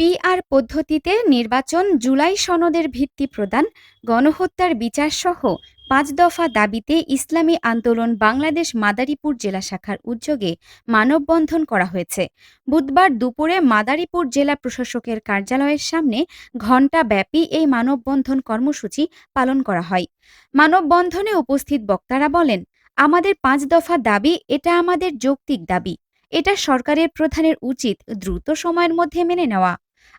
PR পদ্ধতিতে নির্বাচন জুলাই সনদের ভিত্তি প্রদান, গণহত্যার বিচারসহ পাঁচ দফা দাবিতে ইসলামী আন্দোলন বাংলাদেশ মাদারীপুর জেলা শাখার উদ্যোগে মানববন্ধন করা হয়েছে। বুধবার দুপুরে মাদারীপুর জেলা প্রশাসকের কার্যালয়ের সামনে ঘণ্টাব্যাপী এই মানববন্ধন কর্মসূচি পালন করা হয়। মানববন্ধনে উপস্থিত বক্তারা বলেন, আমাদের পাঁচ দফা দাবি, এটা আমাদের যৌক্তিক দাবি। এটা সরকারের প্রধানের উচিত দ্রুত সময়ের মধ্যে মেনে নেওয়া।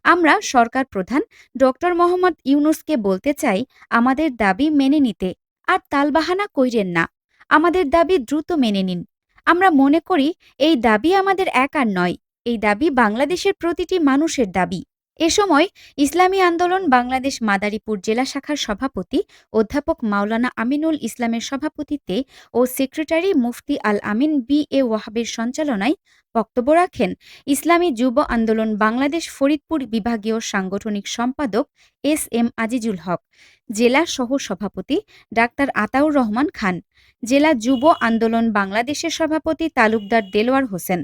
আমরা সরকার প্রধান ডক্টর মোহাম্মদ ইউনুসকে বলতে চাই, আমাদের দাবি মেনে নিতে। আর তালবাহানা কইরেন না। আমাদের দাবি দ্রুত মেনে নিন। আমরা মনে করি, এই দাবি আমাদের একার নয়। এই দাবি বাংলাদেশের প্রতিটি মানুষের দাবি। এ সময় ইসলামী আন্দোলন বাংলাদেশ মাদারীপুর জেলা শাখার সভাপতি অধ্যাপক মাওলানা আমিনুল ইসলামের সভাপতিত্বে ও secretary Mufti Al Amin B A ওয়াহাবের সঞ্চালনায় বক্তব্য রাখেন ইসলামী যুব আন্দোলন বাংলাদেশ ফরিদপুর বিভাগীয় সাংগঠনিক সম্পাদক এস এম আজিজুল হক, জেলা সহ সভাপতি ডাক্তার আতাউর রহমান খান, জেলা যুব আন্দোলন বাংলাদেশের সভাপতি তালুকদার দেলোয়ার হোসেন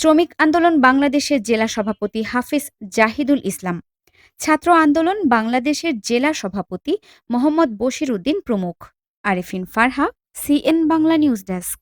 শ্রমিক আন্দোলন বাংলাদেশের জেলা সভাপতি হাফিজ জাহিদুল ইসলাম। ছাত্র আন্দোলন বাংলাদেশের জেলা সভাপতি মোহাম্মদ বশির উদ্দিন প্রমুখ। Arefin Farha, CN Bangla news desk.